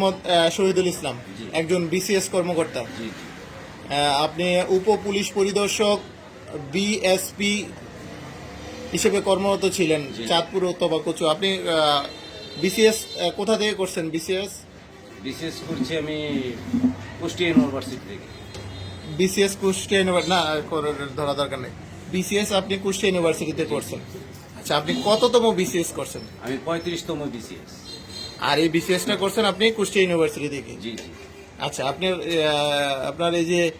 মোহাম্মদ শহীদুল ইসলাম একজন বিসিএস কর্মকর্তা। আপনি উপ পুলিশ পরিদর্শক বিএসপি হিসেবে কর্মরত ছিলেন চাঁদপুর তবাকুচু। আপনি বিসিএস কোথা থেকে করছেন বিসিএস বিশেষ করছি আমি কুষ্টিয়া ইউনিভার্সিটি থেকে। বিসিএস কুষ্টিয়া ইউনিভার্সিটি না ধরা দরকার নেই। বিসিএস আপনি কুষ্টিয়া ইউনিভার্সিটিতে করছেন আচ্ছা আপনি কততম বিসিএস করছেন? আমি পঁয়ত্রিশতম বিসিএস আর এই বিসিএসটা করছেন আপনি কুষ্টিয়া ইউনিভার্সিটি থেকে? জি জি। আচ্ছা আপনার আহ, আপনার এই যে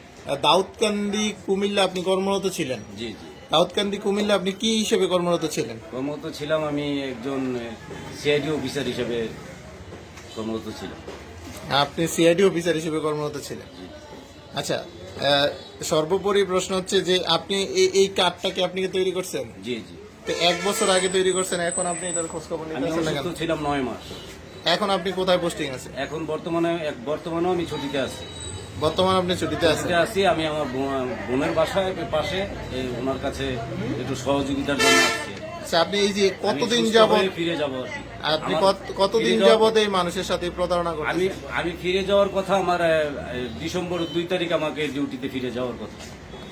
দাউদকান্দি কুমিল্লা আপনি কর্মরত ছিলেন। জি জি। দাউদকান্দি কুমিল্লা আপনি কি হিসেবে কর্মরত ছিলেন? কর্মরত ছিলাম আমি একজন সিআইডি অফিসার হিসেবে কর্মরত ছিলাম। আপনি সিআইডি অফিসার হিসেবে কর্মরত ছিলেন। জি। আচ্ছা সর্বোপরি প্রশ্ন হচ্ছে যে আপনি এই- এই কার্ডটাকে আপনি কি তৈরি করছেন? জি জি। তো এক বছর আগে তৈরি করছেন এখন আপনি এটার খোঁজ খবর আমি নিতেছেন না কেন? অসুস্থ ছিলাম নয় মাস। এখন আপনি কোথায় পোস্টিং আছে এখন বর্তমানে এক বর্তমানেও আমি ছুটিতে আছি। বর্তমানে আপনি ছুটিতে আছেন? ছুটিতে আছি আমি আমার বোন- বোনের বাসায় পাশে এই ওনার কাছে একটু সহযোগিতার জন্য আসছি। আচ্ছা আপনি এই যে কতদিন যাবত ফিরে যাব আপনি কত- কতদিন যাবত এই মানুষের সাথে প্রতারণা আমি করছেন আমি ফিরে যাওয়ার কথা আমার ডিসেম্বর দুই তারিখ আমাকে ডিউটিতে ফিরে যাওয়ার কথা।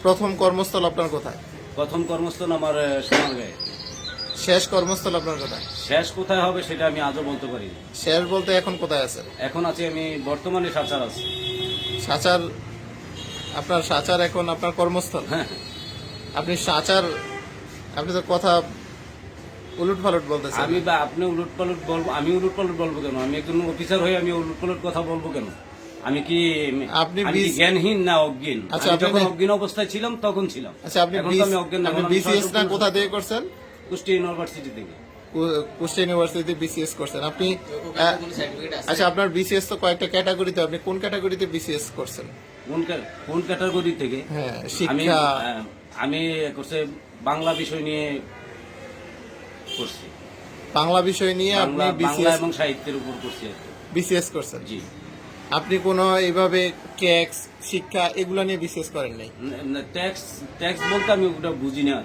প্রথম কর্মস্থল আপনার কোথায়? প্রথম কর্মস্থল আমার সোনারগাঁয়ে। শেষ কর্মস্থল আপনার কোথায়? শেষ কোথায় হবে সেটা আমি আজও বলতে পারি না। শেষ বলতে এখন কোথায় আছেন এখন আছি আমি বর্তমানে সাচার আছি। সাচার আপনার সাচার এখন আপনার কর্মস্থল? হ্যাঁ। আপনি সাচার আপনি তো কথা উলট ফালট বলতেছেন। আমি বা আপনি উলট পালট বলব আমি উলট পালট বলব কেন? আমি একজন অফিসার হয়ে আমি উলট পালট কথা বলব কেন? আমি কি আপনি বিস- জ্ঞানহীন না অজ্ঞান? আচ্ছা, আমি আপনি যখন অজ্ঞান অবস্থায় ছিলাম তখন ছিলাম। আচ্ছা আপনি এখন তো আমি অজ্ঞান না, আপনি এখন আমি বিসিএস না সচেতন। কোথা থেকে করছেন? কুষ্টিয়া ইউনিভার্সিটি থেকে। কুষ্টিয়া ইউনিভার্সিটিতে বিসিএস করছেন। আপনি আচ্ছা আপনার বিসিএস তো কয়েকটা ক্যাটাগরিতে আপনি কোন ক্যাটাগরিতে বিসিএস করছেন? কোন কোন ক্যাটাগরি থেকে? হ্যাঁ শিক্ষা। আমি করছে বাংলা বিষয় নিয়ে করছি। বাংলা বিষয় নিয়ে আপনি বিসিএস এবং সাহিত্যের উপর করছি বিসিএস করছেন? জি। আপনি কোনো এইভাবে ট্যাক্স শিক্ষা এগুলো নিয়ে বিসিএস করেন নাই? ট্যাক্স ট্যাক্স বলতে আমি ওটা বুঝি না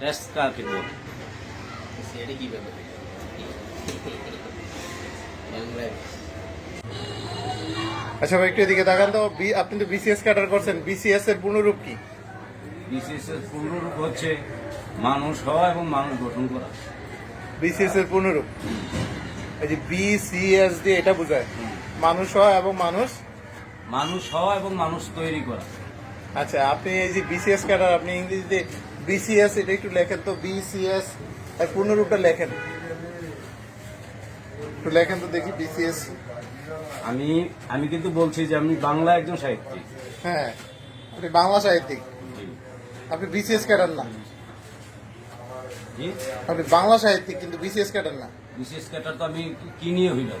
ট্যাক্স কাকে বলে সেটা কীভাবে আচ্ছা ভাই একটু এদিকে তাকান তো। বি- আপনি তো বিসিএস ক্যাডার করছেন। বিসিএস এর পূর্ণরূপ কি? বিসিএস এর পূর্ণরূপ হচ্ছে মানুষ হওয়া এবং মানুষ গঠন করা। বিসিএস এর পূর্ণরূপ। এই যে বিসিএস দিয়ে এটা বোঝায়। মানুষ হওয়া এবং মানুষ মানুষ হওয়া এবং মানুষ তৈরি করা। আচ্ছা আপনি এই যে বিসিএস ক্যাডার আপনি ইংরেজিতে বিসিএস এটা একটু লেখেন তো বিসিএস এর পূর্ণরূপটা লেখেন? একটু লেখেন তো দেখি বিসিএস আমি আমি কিন্তু বলছি যে আমি বাংলা একজন সাহিত্যিক। হ্যাঁ আপনি বাংলা সাহিত্যিক। আপনি বিসিএস ক্যাডার না? আপনি বাংলা সাহিত্যিক কিন্তু বিসিএস ক্যাডার না? বিশেষ ক্যাটার তো আমি কি নিয়ে হইলাম?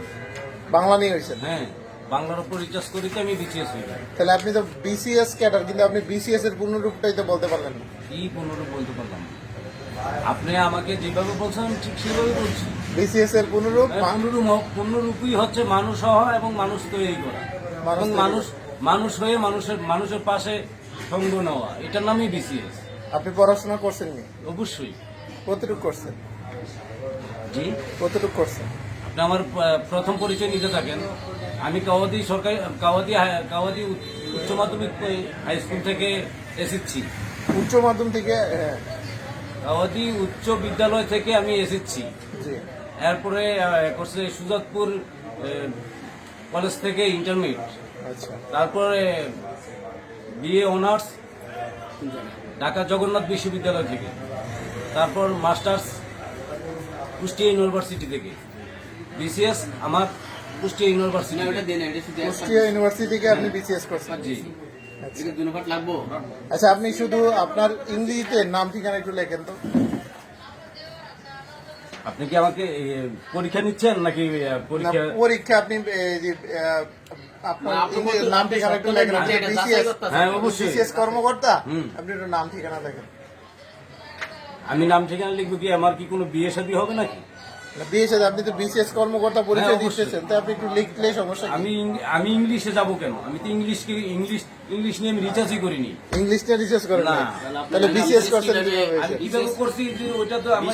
বাংলা নিয়ে হয়েছেন হ্যাঁ। বাংলার উপর রিচার্জ করি তো আমি বিসিএস হইলাম তাহলে আপনি তো বিসিএস ক্যাডার কিন্তু আপনি বিসিএস এর পূর্ণরূপটাই তো বলতে পারলেন না। কি পুনরূপ বলতে পারলাম? না। আপনি আমাকে যেভাবে বলছেন ঠিক সেভাবে বলছি। বিসিএস এর পূর্ণরূপ মা- পূর্ণরূপ পূর্ণরূপই হচ্ছে মানুষ হওয়া এবং মানুষ তৈরি করা। এবং মানুষ মানুষ হয়ে মানুষের মানুষের পাশে সঙ্গ নেওয়া। এটার নামই বিসিএস আপনি পড়াশোনা করছেন অবশ্যই। কতটুকু করছেন? জি? কতটুকু করছেন? আমার প্রথম পরিচয় নিতে থাকেন। আমি কাওয়াদি সরকারি কাওয়াদি কাওয়াদি উচ্চ- মাধ্যমিক হাই স্কুল থেকে এসেছি। উচ্চ মাধ্যম থেকে হ্যাঁ, কাওয়াদি উচ্চ বিদ্যালয় থেকে আমি এসেছি। এরপরে করছে সুজাতপুর কলেজ থেকে ইন্টারমিডিয়েট। আচ্ছা। তারপরে বিএ অনার্স ঢাকা জগন্নাথ বিশ্ববিদ্যালয় থেকে। তারপর মাস্টার্স কুষ্টিয়া ইউনিভার্সিটি থেকে। বিসিএস আমার কুষ্টিয়া ইউনিভার্সিটি ওটা দেন এটা কুষ্টিয়া ইউনিভার্সিটি থেকে আপনি বিসিএস করছেন? জি। লাগবো? আচ্ছা আপনি শুধু আপনার ইংরেজিতে নাম ঠিকানা একটু লেখেন তো। আপনি কি আমাকে পরীক্ষা নিচ্ছেন নাকি পরীক্ষা? পরীক্ষা আপনি এই যে, আহ, আপনার আপনি ইংরেজি বলতে- নাম ঠিকানা একটু লেখেন। আপনি বিসিএস হ্যাঁ অবশ্যই। বিসিএস কর্মকর্তা আপনি একটু নাম ঠিকানা লেখেন। আমি নাম ঠিকানা লিখব কি? আমার কি কোনো বিয়ে শাদী হবে নাকি? আপনি তো বিসিএস কর্মকর্তা পরিচয় হ্যাঁ, দিতেছেন তো আপনি একটু লিখলে সমস্যা আমি আমি ইংলিশে যাব কেন? আমি তো ইংলিশ কি- ইংলিশ ইংলিশ নিয়ে আমি রিচার্জই করিনি। ইংলিশটা রিসার্চ করেন না। তাহলে বিসিএস করছেন কিভাবে-? করছি যে ওইটা তো আমি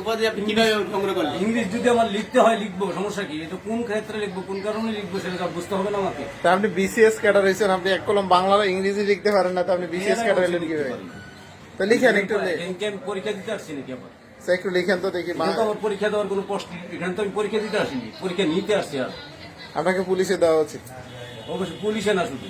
উপাধি আপনি কীভাবে সংগ্রহ করলেন? ইংলিশ যদি আমার লিখতে হয় লিখব সমস্যা কি? এটা কোন ক্ষেত্রে লিখব কোন কারণে লিখব সেটা বুঝতে হবে না আমাকে। তা আপনি বিসিএস ক্যাডার হয়েছেন আপনি এক কলম বাংলা বা ইংরেজি লিখতে পারেন না তো আপনি বিসিএস ক্যাডার হলেন কীভাবে তো লিখেন একটু পরীক্ষা দিতে আসছি নাকি আবার? তো একটু লিখেন তো দেখি এখানে তো আমার পরীক্ষা দেওয়ার কোনো প্রশ্ন এখানে তো আমি পরীক্ষা দিতে আসিনি। পরীক্ষা নিতে আসছি আর। আপনাকে পুলিশে দেওয়া উচিত। অবশ্যই পুলিশে না শুধু।